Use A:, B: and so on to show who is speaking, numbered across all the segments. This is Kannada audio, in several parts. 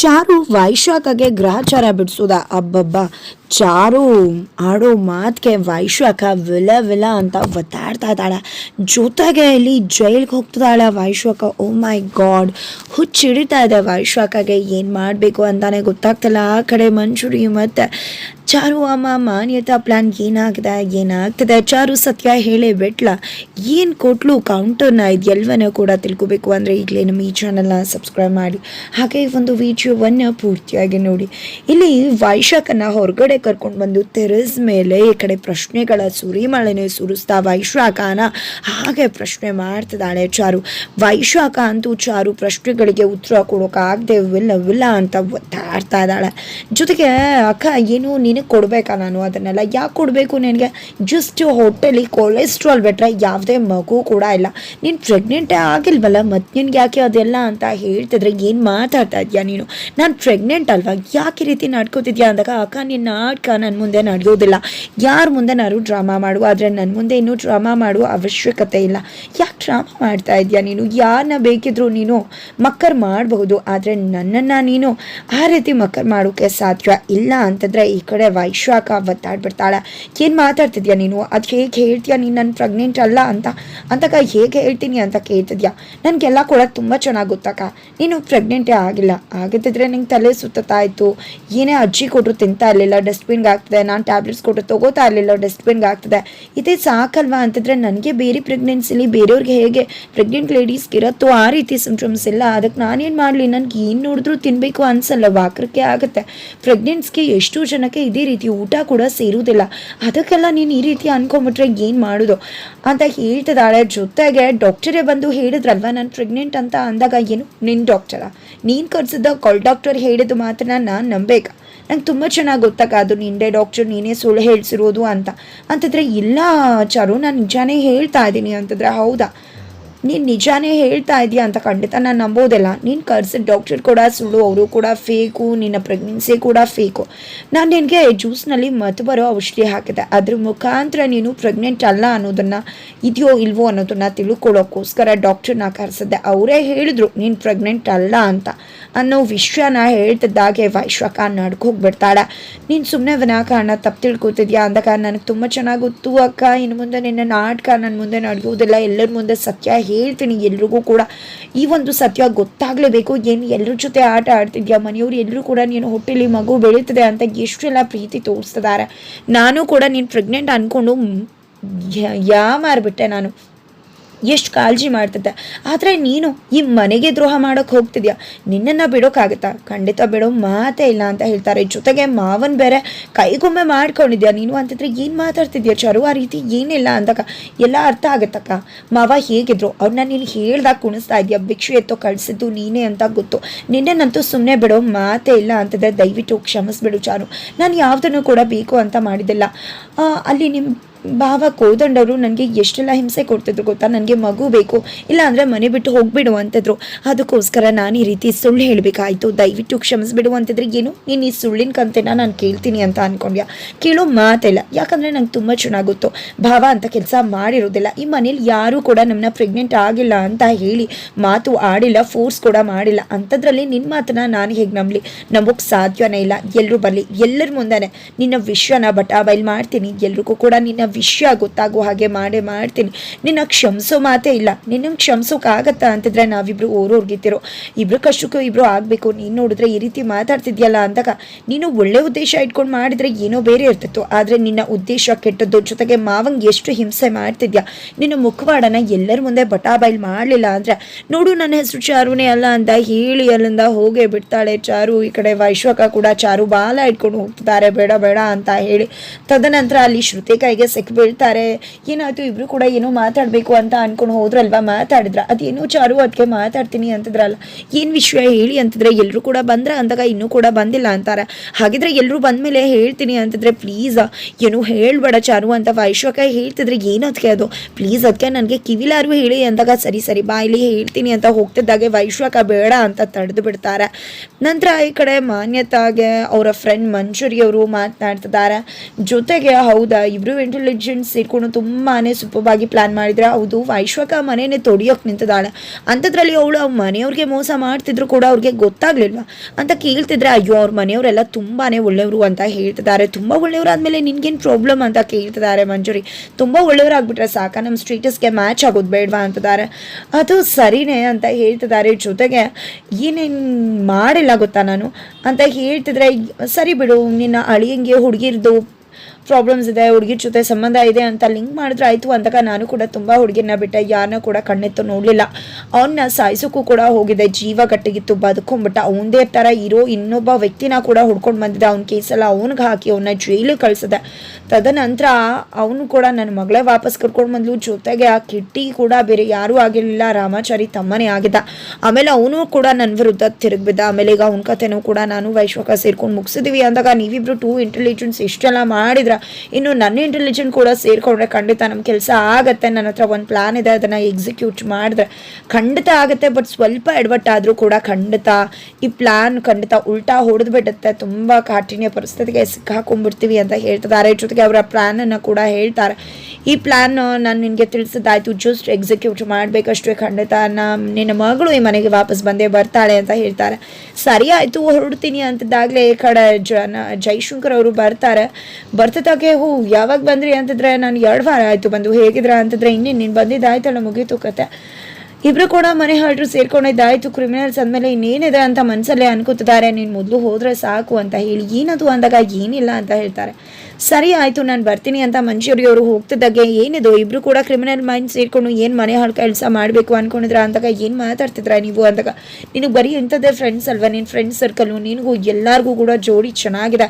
A: ಚಾರು ವೈಶಾಖಗೆ ಗ್ರಹಚಾರ ಬಿಡಿಸೋದ. ಅಬ್ಬಬ್ಬ, ಚಾರು ಆಡೋ ಮಾತಿಗೆ ವೈಶಾಖ ವಿಲ ವಿಲ ಅಂತ ಒತ್ತಾಡ್ತಾ ಇದ್ದಾಳೆ. ಜೊತೆಗೆ ಇಲ್ಲಿ ಜೈಲ್ಗೆ ಹೋಗ್ತಿದ್ದಾಳೆ ವೈಶಾಖ. ಓ ಮೈ ಗಾಡ್ ಹುಚ್ಚಿಡಿತಾ ಇದೆ ವೈಶಾಖಗೆ. ಏನು ಮಾಡಬೇಕು ಅಂತಾನೆ ಗೊತ್ತಾಗ್ತಿಲ್ಲ. ಆ ಕಡೆ ಮಂಜುರಿ ಮತ್ತು ಚಾರು ಅಮ್ಮ ಮಾನ್ಯತಾ ಪ್ಲಾನ್ ಏನಾಗಿದೆ? ಏನಾಗ್ತದೆ? ಚಾರು ಸತ್ಯ ಹೇಳೇ ಬಿಟ್ಲ. ಏನು ಕೊಟ್ಲು? ಕೌಂಟರ್ನ ಇದು ಎಲ್ಲವನ್ನ ಕೂಡ ತಿಳ್ಕೊಬೇಕು ಅಂದರೆ ಈಗಲೇ ನಮ್ಮ ಈ ಚಾನಲ್ನ ಸಬ್ಸ್ಕ್ರೈಬ್ ಮಾಡಿ. ಹಾಗೆ ಒಂದು ಒಂದು ವಿಡಿಯೋವನ್ನು ಪೂರ್ತಿಯಾಗಿ ನೋಡಿ. ಇಲ್ಲಿ ವೈಶಾಖನ ಹೊರಗಡೆ ಕರ್ಕೊಂಡು ಬಂದು ತೆರೆಸ್ ಮೇಲೆ ಈ ಕಡೆ ಪ್ರಶ್ನೆಗಳ ಸುರಿಮಳೆನೆ ಸುರಿಸ್ತಾ ವೈಶಾಖನ ಹಾಗೆ ಪ್ರಶ್ನೆ ಮಾಡ್ತಿದ್ದಾಳೆ ಚಾರು. ವೈಶಾಖ ಅಂತೂ ಚಾರು ಪ್ರಶ್ನೆಗಳಿಗೆ ಉತ್ತರ ಕೊಡೋಕ್ಕಾಗದೆ ವಿಲ್ಲ ವಿಲ್ಲ ಅಂತ ಒತ್ತಾಡ್ತಾ ಇದ್ದಾಳೆ. ಜೊತೆಗೆ, ಅಕ್ಕ, ಏನು ನಿನಗೆ ಕೊಡಬೇಕಾ ನಾನು ಅದನ್ನೆಲ್ಲ? ಯಾಕೆ ಕೊಡಬೇಕು ನಿನಗೆ? ಜಸ್ಟ್ ಹೋಟೆಲಿ ಕೊಲೆಸ್ಟ್ರಾಲ್ ಬಿಟ್ಟರೆ ಯಾವುದೇ ಮಗು ಕೂಡ ಇಲ್ಲ. ನೀನು ಪ್ರೆಗ್ನೆಂಟೇ ಆಗಿಲ್ವಲ್ಲ ಮತ್ತು ನಿನಗೆ ಯಾಕೆ ಅದೆಲ್ಲ? ಅಂತ ಹೇಳ್ತಿದ್ರೆ, ಏನು ಮಾತಾಡ್ತಾ ಇದೆಯಾ ನೀನು? ನಾನು ಪ್ರೆಗ್ನೆಂಟ್ ಅಲ್ವಾ? ಯಾಕೆ ರೀತಿ ನಡ್ಕೋತಿದ್ಯಾ ಅಂದಾಗ, ಅಕ್ಕ ನಿನ್ನ ನಾಟಕ ನನ್ನ ಮುಂದೆ ನಡೆಯೋದಿಲ್ಲ ಯಾರ ಮುಂದೆ ನಾನು ಡ್ರಾಮಾ ಮಾಡುವ, ಆದರೆ ನನ್ನ ಮುಂದೆ ಇನ್ನೂ ಡ್ರಾಮಾ ಮಾಡುವ ಅವಶ್ಯಕತೆ ಇಲ್ಲ. ಯಾಕೆ ಡ್ರಾಮಾ ಮಾಡ್ತಾ ಇದೆಯಾ ನೀನು? ಯಾರನ್ನ ಬೇಕಿದ್ರು ನೀನು ಮಕ್ಕರ್ ಮಾಡಬಹುದು, ಆದರೆ ನನ್ನನ್ನು ನೀನು ಆ ರೀತಿ ಮಕ್ಕರ್ ಮಾಡೋಕ್ಕೆ ಸಾಧ್ಯ ಇಲ್ಲ ಅಂತಂದರೆ ಈ ಕಡೆ ವೈಶಾಖ ಒತ್ತಾಡ್ಬಿಡ್ತಾಳೆ ಏನು ಮಾತಾಡ್ತಿದ್ಯಾ ನೀನು? ಅದು ಹೇಗೆ ಹೇಳ್ತೀಯಾ ನೀನು? ನನ್ನ ಪ್ರೆಗ್ನೆಂಟ್ ಅಲ್ಲ ಅಂತ ಅಂತಕ್ಕ ಹೇಗೆ ಹೇಳ್ತೀನಿ ಅಂತ ಕೇಳ್ತಿದ್ಯಾ? ನನಗೆಲ್ಲ ಕೂಡ ತುಂಬ ಚೆನ್ನಾಗಿ ಗೊತ್ತಕ್ಕ. ನೀನು ಪ್ರೆಗ್ನೆಂಟೇ ಆಗಿಲ್ಲ. ಆಗಿದ್ದಿದ್ರೆ ನಿಂಗೆ ತಲೆ ಸುತ್ತತಾ ಇತ್ತು ಏನೇ ಅಜ್ಜಿ ಕೊಟ್ಟರು ತಿಂತಾ ಇರಲಿಲ್ಲ ಡಸ್ಟ್ಬಿನ್ಗೆ ಆಗ್ತದೆ ನಾನು ಟ್ಯಾಬ್ಲೆಟ್ಸ್ ಕೊಟ್ಟರು ತಗೋತಾ ಇರಲಿಲ್ಲ ಡಸ್ಟ್ಬಿನ್ಗೆ ಆಗ್ತದೆ ಇದೇ ಸಾಕಲ್ವಾ ಅಂತಂದರೆ ನನಗೆ ಬೇರೆ ಪ್ರೆಗ್ನೆನ್ಸಿಲಿ ಬೇರೆಯವ್ರಿಗೆ ಹೇಗೆ ಪ್ರೆಗ್ನೆಂಟ್ ಲೇಡೀಸ್ಗೆ ಇರತ್ತೋ ಆ ರೀತಿ ಸಿಂಪ್ಟಮ್ಸ್ ಇಲ್ಲ. ಅದಕ್ಕೆ ನಾನೇನು ಮಾಡಲಿ? ನನಗೆ ಏನು ನೋಡಿದ್ರೂ ತಿನ್ನಬೇಕು ಅನ್ಸಲ್ಲ. ವಾಕರಕ್ಕೆ ಆಗುತ್ತೆ. ಪ್ರೆಗ್ನೆಂಟ್ಸ್ಗೆ ಎಷ್ಟು ಜನಕ್ಕೆ ಇದೇ ರೀತಿ ಊಟ ಕೂಡ ಸೇರುವುದಿಲ್ಲ. ಅದಕ್ಕೆಲ್ಲ ನೀನು ಈ ರೀತಿ ಅನ್ಕೊಂಬಿಟ್ರೆ ಏನು ಮಾಡೋದು? ಅಂತ ಹೇಳ್ತಿದ್ದಾಳೆ. ಜೊತೆಗೆ ಡಾಕ್ಟರೇ ಬಂದು ಹೇಳಿದ್ರಲ್ವ, ನಾನು ಪ್ರೆಗ್ನೆಂಟ್ ಅಂತ ಅಂದಾಗ, ಏನು? ನಿನ್ನ ಡಾಕ್ಟರಾ ನೀನು ಕರ್ಸಿದ್ದ ಡಾಕ್ಟರ್ ಹೇಳಿದ ಮಾತ್ರ ನಾನು ನಂಬೇಕಾ. ನಂಗೆ ತುಂಬ ಚೆನ್ನಾಗಿ ಗೊತ್ತಾಗ ಅದು ನಿಂದೆ ಡಾಕ್ಟರ್, ನೀನೇ ಸುಳ್ಳು ಹೇಳ್ಸಿರೋದು ಅಂತ. ಅಂತಂದರೆ, ಇಲ್ಲ ಚಾರು ನಾನು ನಿಜಾನೇ ಹೇಳ್ತಾ ಇದ್ದೀನಿ ಅಂತಂದರೆ, ಹೌದಾ? ನೀನು ನಿಜಾನೇ ಹೇಳ್ತಾ ಇದೀಯ ಅಂತ ಖಂಡಿತ ನಾನು ನಂಬೋದಿಲ್ಲ. ನೀನು ಕರ್ಸಿದ ಡಾಕ್ಟರ್ ಕೂಡ ಸುಳ್ಳು, ಅವರು ಕೂಡ ಫೇಕು ನಿನ್ನ ಪ್ರೆಗ್ನೆನ್ಸಿ ಕೂಡ ಫೇಕು ನಾನು ನಿನಗೆ ಜ್ಯೂಸ್ನಲ್ಲಿ ಮತ್ತು ಬರೋ ಔಷಧಿ ಹಾಕಿದೆ. ಅದ್ರ ಮುಖಾಂತರ ನೀನು ಪ್ರೆಗ್ನೆಂಟ್ ಅಲ್ಲ ಅನ್ನೋದನ್ನು ಇದೆಯೋ ಇಲ್ವೋ ಅನ್ನೋದನ್ನು ತಿಳ್ಕೊಳ್ಳೋಕ್ಕೋಸ್ಕರ ಡಾಕ್ಟರ್ನ ಕರೆಸಿದ್ದೆ. ಅವರೇ ಹೇಳಿದ್ರು, ನೀನು ಪ್ರೆಗ್ನೆಂಟ್ ಅಲ್ಲ ಅಂತ. ಅನ್ನೋ ವಿಷಯನ ಹೇಳ್ತಿದ್ದಾಗೆ ವೈಶ್ವಕ ನಡ್ಕೋಗ್ಬಿಡ್ತಾಳೆ. ನೀನು ಸುಮ್ಮನೆ ವಿನಾಕಾರಣ ತಪ್ಪು ತಿಳ್ಕೊತಿದ್ಯಾ ಅಂದಾಗ ನನಗೆ ತುಂಬ ಚೆನ್ನಾಗಿ ಗೊತ್ತು ಅಕ್ಕ. ಇನ್ನು ಮುಂದೆ ನಿನ್ನ ನಾಟಕ ನನ್ನ ಮುಂದೆ ನಡೆಯುವುದಿಲ್ಲ ಎಲ್ಲರ ಮುಂದೆ ಸತ್ಯ ಹೇಳ್ತೀನಿ ಎಲ್ರಿಗೂ ಕೂಡ. ಈ ಒಂದು ಸತ್ಯ ಗೊತ್ತಾಗಲೇಬೇಕು. ಏನು ಎಲ್ಲರ ಜೊತೆ ಆಟ ಆಡ್ತಿದ್ಯಾ? ಮನೆಯವರು ಎಲ್ಲರೂ ಕೂಡ ನೀನು ಹೊಟ್ಟೆಲಿ ಮಗು ಬೆಳೀತದೆ ಅಂತ ಎಷ್ಟೆಲ್ಲ ಪ್ರೀತಿ ತೋರಿಸ್ತಿದ್ದಾರೆ ನಾನು ಕೂಡ ನೀನು ಪ್ರೆಗ್ನೆಂಟ್ ಅಂದ್ಕೊಂಡು ಯಾ ಮಾರ್ಬಿಟ್ಟೆ ನಾನು. ಎಷ್ಟು ಕಾಳಜಿ ಮಾಡ್ತಿದ್ದೆ ಆದರೆ ನೀನು ಈ ಮನೆಗೆ ದ್ರೋಹ ಮಾಡೋಕೆ ಹೋಗ್ತಿದ್ಯಾ? ನಿನ್ನನ್ನು ಬಿಡೋಕ್ಕಾಗತ್ತಾ ಖಂಡಿತ ಬಿಡೋ, ಮಾತೇ ಇಲ್ಲ ಅಂತ ಹೇಳ್ತಾರೆ. ಜೊತೆಗೆ ಮಾವನ್ ಬೇರೆ ಕೈಗೊಮ್ಮೆ ಮಾಡ್ಕೊಂಡಿದ್ಯಾ? ನೀನು ಅಂತಿದ್ರೆ ಏನು ಮಾತಾಡ್ತಿದ್ಯಾ? ಚರು ಆ ರೀತಿ ಏನಿಲ್ಲ ಅಂದಾಗ ಎಲ್ಲ ಅರ್ಥ ಆಗುತ್ತಕ್ಕ? ಮಾವ ಹೇಗಿದ್ರು? ಅವ್ರನ್ನ ನೀನು ಹೇಳ್ದಾಗ ಕುಣಿಸ್ತಾ ಇದೆಯಾ? ಭಿಕ್ಷು ಎತ್ತೋ ಕಳಿಸಿದ್ದು ನೀನೇ ಅಂತ ಗೊತ್ತು. ನಿನ್ನನ್ನಂತೂ ಸುಮ್ಮನೆ ಬಿಡೋ, ಮಾತೇ ಇಲ್ಲ ಅಂತಂದರೆ ದಯವಿಟ್ಟು ಕ್ಷಮಿಸ್ಬಿಡು, ಚಾರು. ನಾನು ಯಾವುದನ್ನು ಕೂಡ ಬೇಕು ಅಂತ ಮಾಡಿದ್ದಿಲ್ಲ. ಅಲ್ಲಿ ನಿಮ್ಮ ಭಾವ ಕೋದಂಡವರು ನನಗೆ ಎಷ್ಟೆಲ್ಲ ಹಿಂಸೆ ಕೊಡ್ತಿದ್ರು ಗೊತ್ತಾ? ನನಗೆ ಮಗು ಬೇಕು. ಇಲ್ಲ ಅಂದರೆ ಮನೆ ಬಿಟ್ಟು ಹೋಗ್ಬಿಡು ಅಂತಿದ್ರು ಅದಕ್ಕೋಸ್ಕರ ನಾನು ಈ ರೀತಿ ಸುಳ್ಳು ಹೇಳಬೇಕಾಯ್ತು. ದಯವಿಟ್ಟು ಕ್ಷಮಿಸ್ಬಿಡು ಅಂತಿದ್ರೆ ಏನು? ನೀನು ಈ ಸುಳ್ಳಿನ ಕಂತೆನ ನಾನು ಕೇಳ್ತೀನಿ ಅಂತ ಅನ್ಕೊಂಡ್ಯ? ಕೇಳೋ ಮಾತಿಲ್ಲ. ಯಾಕಂದರೆ ನಂಗೆ ತುಂಬ ಚೆನ್ನಾಗುತ್ತೋ ಗೊತ್ತು. ಭಾವ ಅಂತ ಕೆಲಸ ಮಾಡಿರೋದಿಲ್ಲ. ಈ ಮನೇಲಿ ಯಾರೂ ಕೂಡ ನಮ್ಮನ್ನ ಪ್ರೆಗ್ನೆಂಟ್ ಆಗಿಲ್ಲ ಅಂತ ಹೇಳಿ ಮಾತು ಆಡಿಲ್ಲ ಫೋರ್ಸ್ ಕೂಡ ಮಾಡಿಲ್ಲ. ಅಂಥದ್ರಲ್ಲಿ ನಿನ್ನ ಮಾತನ್ನ ನಾನು ಹೇಗೆ ನಂಬಲಿ? ನಮಗೆ ಸಾಧ್ಯನೇ ಇಲ್ಲ. ಎಲ್ಲರೂ ಬರಲಿ. ಎಲ್ಲರ ಮುಂದೆ ನಿನ್ನ ವಿಶ್ವನ ಬಟಾ ಬೈಲ್ ಮಾಡ್ತೀನಿ. ಎಲ್ರಿಗೂ ಕೂಡ ನಿನ್ನ ವಿಷಯ ಗೊತ್ತಾಗೋ ಹಾಗೆ ಮಾಡೇ ಮಾಡ್ತೀನಿ. ನಿನ್ನ ಕ್ಷಮಿಸೋ ಮಾತೇ ಇಲ್ಲ. ನಿನ್ನ ಕ್ಷಮಿಸೋಕ್ಕಾಗತ್ತಾ ಅಂತಿದ್ರೆ ನಾವಿಬ್ರು ಓರೋರ್ಗಿತ್ತಿರೋ ಇಬ್ರು ಕಷ್ಟಕ್ಕೂ ಇಬ್ರು ಆಗಬೇಕು. ನೀನು ನೋಡಿದ್ರೆ ಈ ರೀತಿ ಮಾತಾಡ್ತಿದ್ಯಲ್ಲ ಅಂದಾಗ ನೀನು ಒಳ್ಳೆ ಉದ್ದೇಶ ಇಟ್ಕೊಂಡು ಮಾಡಿದ್ರೆ ಏನೋ ಬೇರೆ ಇರ್ತಿತ್ತು. ಆದರೆ ನಿನ್ನ ಉದ್ದೇಶ ಕೆಟ್ಟದ್ದು ಜೊತೆಗೆ ಮಾವಂಗೆ ಎಷ್ಟು ಹಿಂಸೆ ಮಾಡ್ತಿದ್ಯಾ? ನಿನ್ನ ಮುಖವಾಡನ ಎಲ್ಲರ ಮುಂದೆ ಬಟಾಬೈಲ್ ಮಾಡಲಿಲ್ಲ ಅಂದರೆ ನೋಡು ನನ್ನ ಹೆಸರು ಚಾರುನೇ ಅಲ್ಲ ಅಂತ ಹೇಳಿ ಅಲ್ಲಿಂದ ಹೋಗೇ ಬಿಡ್ತಾಳೆ ಚಾರು. ಈ ಕಡೆ ವೈಶ್ವಕ ಕೂಡ ಚಾರು ಬಾಲ ಇಟ್ಕೊಂಡು ಹೋಗ್ತಿದ್ದಾರೆ. ಬೇಡ ಬೇಡ ಅಂತ ಹೇಳಿ. ತದನಂತರ ಅಲ್ಲಿ ಶ್ರುತಿಕಾಯಿಗೆ ಸಿಕ್ ಬೀಳ್ತಾರೆ ಏನಾಯ್ತು? ಇಬ್ರು ಕೂಡ ಏನೋ ಮಾತಾಡಬೇಕು ಅಂತ ಅನ್ಕೊಂಡು ಹೋದ್ರಲ್ವಾ? ಮಾತಾಡಿದ್ರ. ಅದೇನು ಚಾರು ಅದಕ್ಕೆ ಮಾತಾಡ್ತೀನಿ ಅಂತದ್ರಲ್ಲ. ಏನು ವಿಷಯ ಹೇಳಿ ಅಂತಂದ್ರೆ ಎಲ್ಲರೂ ಕೂಡ ಬಂದ್ರ ಅಂದಾಗ ಇನ್ನೂ ಕೂಡ ಬಂದಿಲ್ಲ ಅಂತಾರೆ. ಹಾಗಿದ್ರೆ ಎಲ್ಲರೂ ಬಂದ್ಮೇಲೆ ಹೇಳ್ತೀನಿ ಅಂತಂದ್ರೆ ಪ್ಲೀಸ್ ಏನು ಹೇಳ್ಬೇಡ ಚಾರು ಅಂತ ವೈಶ್ವಕ ಹೇಳ್ತಿದ್ರೆ ಏನದಕ್ಕೆ ಅದು? ಪ್ಲೀಸ್ ಅದಕ್ಕೆ ನನಗೆ ಕಿವಿಲಾರು ಹೇಳಿ ಅಂದಾಗ, ಸರಿ ಸರಿ ಬಾಯಿಲಿ ಹೇಳ್ತೀನಿ ಅಂತ ಹೋಗ್ತಿದ್ದಾಗೆ ವೈಶ್ವಕ ಬೇಡ ಅಂತ ತಡೆದು ಬಿಡ್ತಾರೆ. ನಂತರ ಈ ಕಡೆ ಮಾನ್ಯತಾಗೆ ಅವರ ಫ್ರೆಂಡ್ ಮಂಜುರಿ ಅವರು ಮಾತನಾಡ್ತಿದ್ದಾರೆ ಜೊತೆಗೆ ಹೌದಾ? ಇಬ್ರು ವೆಂಟಿಲೇಟರ್ ಇಂಟೆಲಿಜೆನ್ಸ್ ಸೇರ್ಕೊಂಡು ತುಂಬಾ ಸೂಪರ್ಬಾಗಿ ಪ್ಲ್ಯಾನ್ ಮಾಡಿದ್ರೆ ಹೌದು, ವೈಶ್ವಕ ಮನೆಯೇ ತೊಡಿಯೋಕೆ ನಿಂತಿದ್ದಾಳೆ. ಅಂಥದ್ರಲ್ಲಿ ಅವಳು ಅವ್ರ ಮನೆಯವ್ರಿಗೆ ಮೋಸ ಮಾಡ್ತಿದ್ರು ಕೂಡ ಅವ್ರಿಗೆ ಗೊತ್ತಾಗ್ಲಿಲ್ವಾ? ಅಂತ ಕೇಳ್ತಿದ್ರೆ ಅಯ್ಯೋ, ಅವ್ರ ಮನೆಯವರೆಲ್ಲ ತುಂಬಾ ಒಳ್ಳೆಯವರು ಅಂತ ಹೇಳ್ತಿದ್ದಾರೆ. ತುಂಬ ಒಳ್ಳೆಯವರು ಆದಮೇಲೆ ನಿನ್ಗೇನು ಪ್ರಾಬ್ಲಮ್ ಅಂತ ಕೇಳ್ತಿದ್ದಾರೆ ಮಂಜುರಿ. ತುಂಬ ಒಳ್ಳೆಯವರಾಗ್ಬಿಟ್ರೆ ಸಾಕ ನಮ್ಮ ಸ್ಟೇಟಸ್ಗೆ ಮ್ಯಾಚ್ ಆಗೋದು ಬೇಡವಾ ಅಂತಿದ್ದಾರೆ. ಅದು ಸರಿನೇ ಅಂತ ಹೇಳ್ತಿದ್ದಾರೆ. ಜೊತೆಗೆ ಏನೇನು ಮಾಡಿಲ್ಲ ಗೊತ್ತಾ ನಾನು? ಅಂತ ಹೇಳ್ತಿದ್ರೆ, ಸರಿ ಬಿಡು, ನಿನ್ನ ಅಳಿಯಂಗೆ ಹುಡುಗಿರ್ದು ಪ್ರಾಬ್ಲಮ್ಸ್ ಇದೆ, ಹುಡುಗಿರ್ ಜೊತೆ ಸಂಬಂಧ ಇದೆ ಅಂತ ಲಿಂಕ್ ಮಾಡಿದ್ರೆ ಆಯಿತು ಅಂದಾಗ ನಾನು ಕೂಡ ತುಂಬ ಹುಡುಗಿನ ಬಿಟ್ಟೆ ಯಾರನ್ನ ಕೂಡ ಕಣ್ಣೆತ್ತು ನೋಡಲಿಲ್ಲ. ಅವನ್ನ ಸಾಯಿಸೋಕ್ಕೂ ಕೂಡ ಹೋಗಿದೆ, ಜೀವ ಗಟ್ಟಿಗಿತ್ತು, ಬದುಕೊಂಡ್ಬಿಟ್ಟ. ಅವನದೇ ಥರ ಇರೋ ಇನ್ನೊಬ್ಬ ವ್ಯಕ್ತಿನ ಕೂಡ ಹುಡ್ಕೊಂಡು ಬಂದಿದ್ದೆ ಅವ್ನ ಕೇಸೆಲ್ಲ ಅವನಿಗೆ ಹಾಕಿ ಅವನ್ನ ಜೈಲಿಗೆ ಕಳಿಸಿದೆ. ತದನಂತರ ಅವನು ಕೂಡ ನನ್ನ ಮಗಳೇ ವಾಪಸ್ ಕರ್ಕೊಂಡು ಬಂದ್ಲು, ಜೊತೆಗೆ ಆ ಕಿಟ್ಟಿ ಕೂಡ ಬೇರೆ ಯಾರೂ ಆಗಿರಲಿಲ್ಲ, ರಾಮಾಚಾರಿ ತಮ್ಮನೇ ಆಗಿದ್ದ. ಆಮೇಲೆ ಅವನು ಕೂಡ ನನ್ನ ವಿರುದ್ಧ ತಿರುಗಿಬಿದ್ದ ಆಮೇಲೆ ಈಗ ಅವನ ಕಥೆನೂ ಕೂಡ ನಾನು ವೈಶ್ವಕ ಸೇರ್ಕೊಂಡು ಮುಗಿಸಿದೀವಿ ಅಂದಾಗ ನೀವಿಬ್ರು ಟೂ ಇಂಟೆಲಿಜೆನ್ಸ್ ಇಷ್ಟೆಲ್ಲ ಮಾಡಿದ್ರ? ಇನ್ನು ನನ್ನ ಇಂಟೆಲಿಜೆಂಟ್ ಕೂಡ ಸೇರ್ಕೊಂಡ್ರೆ ಖಂಡಿತ ನಮ್ಮ ಕೆಲಸ ಆಗತ್ತೆ. ನನ್ನ ಹತ್ರ ಒಂದು ಪ್ಲಾನ್ ಇದೆ, ಅದನ್ನು ಎಕ್ಸಿಕ್ಯೂಟ್ ಮಾಡಿದ್ರೆ ಖಂಡಿತ ಆಗುತ್ತೆ ಬಟ್ ಸ್ವಲ್ಪ ಎಡವಟ್ ಆದರೂ ಕೂಡ ಖಂಡಿತ ಈ ಪ್ಲಾನ್ ಖಂಡಿತ ಉಲ್ಟಾ ಹೊಡೆದು ಬಿಡುತ್ತೆ. ತುಂಬ ಕಾಠಿಣ್ಯ ಪರಿಸ್ಥಿತಿಗೆ ಸಿಕ್ಕಾಕೊಂಡ್ಬಿಡ್ತೀವಿ ಅಂತ ಹೇಳ್ತಿದ್ದಾರೆ. ಜೊತೆಗೆ ಅವರ ಪ್ಲ್ಯಾನನ್ನು ಕೂಡ ಹೇಳ್ತಾರೆ. ಈ ಪ್ಲ್ಯಾನ್ ನಾನು ನಿನಗೆ ತಿಳಿಸಿದ್ದಾಯ್ತು ಜಸ್ಟ್ ಎಕ್ಸಿಕ್ಯೂಟ್ ಮಾಡಬೇಕಷ್ಟೇ ಖಂಡಿತ. ನಿನ್ನ ಮಗಳು ಈ ಮನೆಗೆ ವಾಪಸ್ ಬಂದೇ ಬರ್ತಾಳೆ ಅಂತ ಹೇಳ್ತಾರೆ. ಸರಿ ಆಯಿತು, ಹೊರಡ್ತೀನಿ ಅಂತಿದ್ದಾಗಲೇ ಈ ಕಡೆ ಜನ ಜೈಶಂಕರ್ ಅವರು ಬರ್ತಾರೆ. ಬರ್ತದಾಗೆ ಹೂ, ಯಾವಾಗ ಬಂದ್ರಿ ಅಂತಿದ್ರೆ, ನಾನು ಎರಡು ವಾರ ಆಯಿತು ಬಂದು. ಹೇಗಿದ್ರ ಅಂತಿದ್ರೆ, ಇನ್ನೇನು, ನೀನು ಬಂದಿದ್ದಾಯ್ತಲ್ಲ, ಮುಗೀತು ಕತೆ. ಇಬ್ರು ಕೂಡ ಮನೆ ಹೊರಟರು, ಸೇರ್ಕೊಂಡಿದ್ದಾಯ್ತು. ಕ್ರಿಮಿನಲ್ಸ್ ಅಂದಮೇಲೆ ಇನ್ನೇನಿದೆ ಅಂತ ಮನಸ್ಸಲ್ಲೇ ಅನ್ಕೋತಿದ್ದಾರೆ. ನೀನು ಮೊದಲು ಹೋದ್ರೆ ಸಾಕು ಅಂತ ಹೇಳಿ, ಏನದು ಅಂದಾಗ ಏನಿಲ್ಲ ಅಂತ ಹೇಳ್ತಾರೆ. ಸರಿ ಆಯಿತು, ನಾನು ಬರ್ತೀನಿ ಅಂತ ಮಂಜೂರಿ ಅವರು ಹೋಗ್ತಿದ್ದಾಗೆ, ಏನಿದು? ಇಬ್ರು ಕೂಡ ಕ್ರಿಮಿನಲ್ ಮೈಂಡ್ ಸೇರ್ಕೊಂಡು ಏನು ಮನೆ ಹಾಳು ಕೆಲಸ ಮಾಡಬೇಕು ಅನ್ಕೊಂಡಿದ್ರ ಅಂದಾಗ ಏನು ಮಾತಾಡ್ತಿದ್ರ ನೀವು ಅಂದಾಗ? ನಿನಗೆ ಬರೀ ಇಂಥದ್ದೇ ಫ್ರೆಂಡ್ಸ್ ಅಲ್ವಾ? ನಿನ್ನ ಫ್ರೆಂಡ್ಸ್ ಸರ್ಕಲ್ಲು ನಿನಗೂ ಎಲ್ಲರಿಗೂ ಕೂಡ ಜೋಡಿ ಚೆನ್ನಾಗಿದೆ.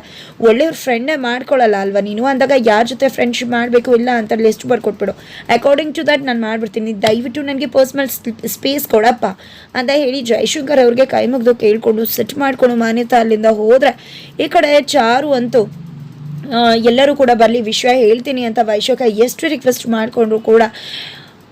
A: ಒಳ್ಳೆಯವ್ರ ಫ್ರೆಂಡೇ ಮಾಡ್ಕೊಳ್ಳಲ್ಲ ಅಲ್ವಾ? ನೀನು ಅಂದಾಗ ಯಾರ ಜೊತೆ ಫ್ರೆಂಡ್ಶಿಪ್ ಮಾಡಬೇಕು ಇಲ್ಲ ಅಂತ ಲಿಸ್ಟ್ ಬರ್ಕೊಟ್ಬಿಡು. ಅಕಾರ್ಡಿಂಗ್ ಟು ದಟ್ ನಾನು ಮಾಡ್ಬಿಡ್ತೀನಿ. ದಯವಿಟ್ಟು ನನಗೆ ಪರ್ಸ್ನಲ್ ಸ್ಪೇಸ್ ಕೊಡಪ್ಪ ಅಂತ ಹೇಳಿ ಜಯಶಂಕರ್ ಅವ್ರಿಗೆ ಕೈ ಮುಗ್ದು ಕೇಳ್ಕೊಂಡು ಸೆಟ್ ಮಾಡ್ಕೊಂಡು ಮಾನ್ಯತಾ ಅಲ್ಲಿಂದ ಹೋದ್ರೆ ಈ ಕಡೆ ಚಾರು ಅಂತೂ ಎಲ್ಲರೂ ಕೂಡ ಬರಲಿ ವಿಷಯ ಹೇಳ್ತೀನಿ ಅಂತ ವೈಶಾಖ ಎಷ್ಟು ರಿಕ್ವೆಸ್ಟ್ ಮಾಡಿಕೊಂಡ್ರು ಕೂಡ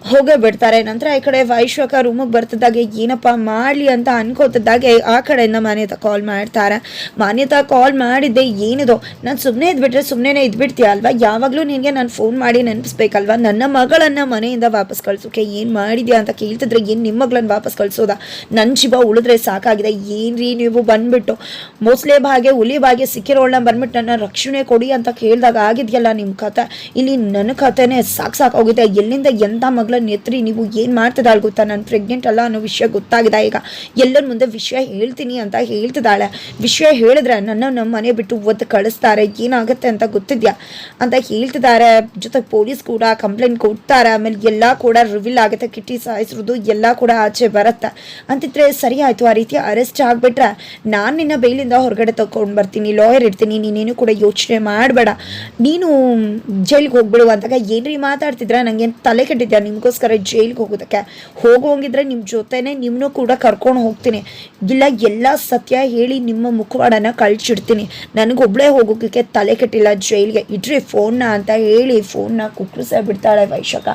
A: ಹೋಗೇ ಬಿಡ್ತಾರೆ. ನಂತರ ಈ ಕಡೆ ವೈಶ್ವಕ ರೂಮಿಗೆ ಬರ್ತಿದ್ದಾಗೆ, ಏನಪ್ಪ ಮಾಡಲಿ ಅಂತ ಅನ್ಕೋತಿದ್ದಾಗೆ, ಆ ಕಡೆಯಿಂದ ಮಾನ್ಯತಾ ಕಾಲ್ ಮಾಡ್ತಾರೆ. ಮಾನ್ಯತಾ ಕಾಲ್ ಮಾಡಿದ್ದೆ, ಏನಿದೋ? ನಾನು ಸುಮ್ಮನೆ ಇದ್ಬಿಟ್ರೆ ಸುಮ್ಮನೆ ಇದ್ಬಿಡ್ತೀಯ ಅಲ್ವಾ? ಯಾವಾಗಲೂ ನಿನಗೆ ನಾನು ಫೋನ್ ಮಾಡಿ ನೆನಪಿಸ್ಬೇಕಲ್ವಾ? ನನ್ನ ಮಗಳನ್ನು ಮನೆಯಿಂದ ವಾಪಸ್ ಕಳ್ಸೋಕೆ ಏನು ಮಾಡಿದ್ಯಾ ಅಂತ ಕೇಳ್ತಿದ್ರೆ ಏನು ನಿಮ್ಮ ಮಗಳನ್ನ ವಾಪಸ್ ಕಳಿಸೋದಾ? ನನ್ನ ಜೀವ ಉಳಿದ್ರೆ ಸಾಕಾಗಿದೆ. ಏನ್ರಿ ನೀವು ಬಂದ್ಬಿಟ್ಟು? ಮೋಸ್ಲೆ ಭಾಗೆ, ಹುಲಿ ಭಾಗೆ ಸಿಕ್ಕಿರೋಳನ್ನ ಬಂದ್ಬಿಟ್ಟು ನನ್ನ ರಕ್ಷಣೆ ಕೊಡಿ ಅಂತ ಕೇಳಿದಾಗ ಆಗಿದೆಯಲ್ಲ ನಿಮ್ಮ ಕತೆ? ಇಲ್ಲಿ ನನ್ನ ಕತೆನೇ ಸಾಕು ಸಾಕಾಗಿದೆ ಎಲ್ಲಿಂದ ಎಂಥ ಮಗಳನ್ನ ಎತ್ರಿ, ನೀವು ಏನು ಮಾಡ್ತಿದ್ದಾಳೆ ಗೊತ್ತಾ? ನಾನು ಪ್ರೆಗ್ನೆಂಟ್ ಅಲ್ಲ ಅನ್ನೋ ವಿಷಯ ಗೊತ್ತಾಗಿದೆ ಈಗ. ಎಲ್ಲರ ಮುಂದೆ ವಿಷಯ ಹೇಳ್ತೀನಿ ಅಂತ ಹೇಳ್ತಿದ್ದಾಳೆ. ವಿಷಯ ಹೇಳಿದ್ರೆ ನನ್ನ ನಮ್ಮ ಮನೆ ಬಿಟ್ಟು ಒದ್ದು ಕಳಿಸ್ತಾರೆ. ಏನಾಗುತ್ತೆ ಅಂತ ಗೊತ್ತಿದ್ಯಾ? ಅಂತ ಹೇಳ್ತಿದ್ದಾರೆ. ಜೊತೆಗೆ ಪೊಲೀಸ್ ಕೂಡ ಕಂಪ್ಲೇಂಟ್ ಕೊಡ್ತಾರೆ. ಆಮೇಲೆ ಎಲ್ಲ ಕೂಡ ರಿವೀಲ್ ಆಗುತ್ತೆ. ಕಿಟ್ಟಿ ಸಾಯಿಸಿರೋದು ಎಲ್ಲ ಕೂಡ ಆಚೆ ಬರುತ್ತೆ. ಅಂತಿದ್ರೆ ಸರಿ ಆಯಿತು, ಆ ರೀತಿ ಅರೆಸ್ಟ್ ಆಗಿಬಿಟ್ರೆ ನಾನು ನಿನ್ನ ಬೇಲಿಂದ ಹೊರಗಡೆ ತಗೊಂಡು ಬರ್ತೀನಿ ಲಾಯರ್ ಇರ್ತೀನಿ ನೀನೇನು ಕೂಡ ಯೋಚನೆ ಮಾಡಬೇಡ. ನೀನು ಜೈಲಿಗೆ ಹೋಗ್ಬಿಡು ಅಂತಾಗ ಏನ್ರಿ ಮಾತಾಡ್ತಿದ್ರೆ? ನನಗೆ ತಲೆ ಕೆಟ್ಟಿದ್ಯಾ ನಿಮಗೋಸ್ಕರ ಜೈಲಿಗೆ ಹೋಗೋದಕ್ಕೆ. ಹೋಗೋಂಗಿದ್ರೆ ನಿಮ್ಮ ಜೊತೆನೆ ನಿಮ್ಮನ್ನು ಕೂಡ ಕರ್ಕೊಂಡು ಹೋಗ್ತೀನಿ. ಇಲ್ಲ, ಎಲ್ಲ ಸತ್ಯ ಹೇಳಿ ನಿಮ್ಮ ಮುಖವಾಡನ ನನಗೆ ನನಗೊಬ್ಳೇ ಹೋಗೋಕ್ಕೆ ತಲೆ ಕೆಟ್ಟಿಲ್ಲ ಜೈಲಿಗೆ. ಇಡ್ರಿ, ಫೋನ್ನ ಅಂತ ಹೇಳಿ ಫೋನ್ನ ಕುಕ್ಕರಿಸೇ ಬಿಡ್ತಾಳೆ ವೈಶಾಖ.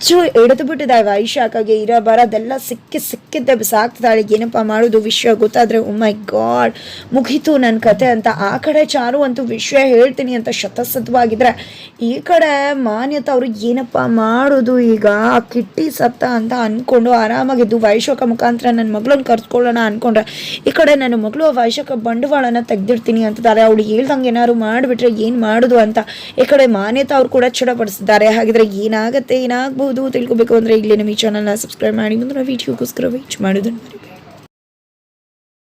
A: ಹುಚ್ಚು ಹಿಡಿದು ಬಿಟ್ಟಿದೆ ಇರ ಬರ ಅದೆಲ್ಲ ಸಿಕ್ಕಿ ಸಿಕ್ಕಿದ್ದೆ ಸಾಕ್ತಾಳೆ ಏನಪ್ಪ ಮಾಡೋದು ವಿಷಯ ಗೊತ್ತಾದರೆ ಮೈ ಗಾಡ್ ಮುಗೀತು ನನ್ನ ಕತೆ ಅಂತ. ಆ ಕಡೆ ಚಾರು ಅಂತೂ ವಿಷಯ ಹೇಳ್ತೀನಿ ಅಂತ ಶತಸತ್ವಾಗಿದ್ರೆ ಈ ಕಡೆ ಮಾನ್ಯತ ಅವರು ಏನಪ್ಪ ಮಾಡೋದು ಈಗ? ಕಿಟ್ಟಿ ಸತ್ತ ಅಂತ ಅಂದ್ಕೊಂಡು ಆರಾಮಾಗಿದ್ದು ವೈಶಾಖ ಮುಖಾಂತರ ನನ್ನ ಮಗಳನ್ನ ಕರ್ಸ್ಕೊಳ್ಳೋಣ ಅಂದ್ಕೊಂಡ್ರೆ ಈ ಕಡೆ ನನ್ನ ಮಗಳು ಆ ವೈಶಾಖ ಬಂಡವಾಳನ ತೆಗ್ದಿಡ್ತೀನಿ ಅಂತಿದ್ದಾರೆ ಅವಳು ಹೇಳ್ದಂಗೆ ಏನಾದ್ರು ಮಾಡಿಬಿಟ್ರೆ ಏನು ಮಾಡೋದು ಅಂತ. ಈ ಕಡೆ ಮಾನ್ಯತಾ ಅವ್ರು ಕೂಡ ಚಡಪಡಿಸಿದ್ದಾರೆ. ಹಾಗಿದ್ರೆ ಏನಾಗುತ್ತೆ ಏನಾಗ್ಬೋದು ತಿಳ್ಕೊಬೇಕು ಅಂದರೆ ಇಲ್ಲಿ ನಮ್ಮ ಈ ಚಾನಲ್ನ ಸಬ್ಸ್ಕ್ರೈಬ್ ಮಾಡಿ ಮುಂದಿನ ವೀಡಿಯೋಗೋಸ್ಕರ ವೇಟ್ ಮಾಡೋದನ್ನು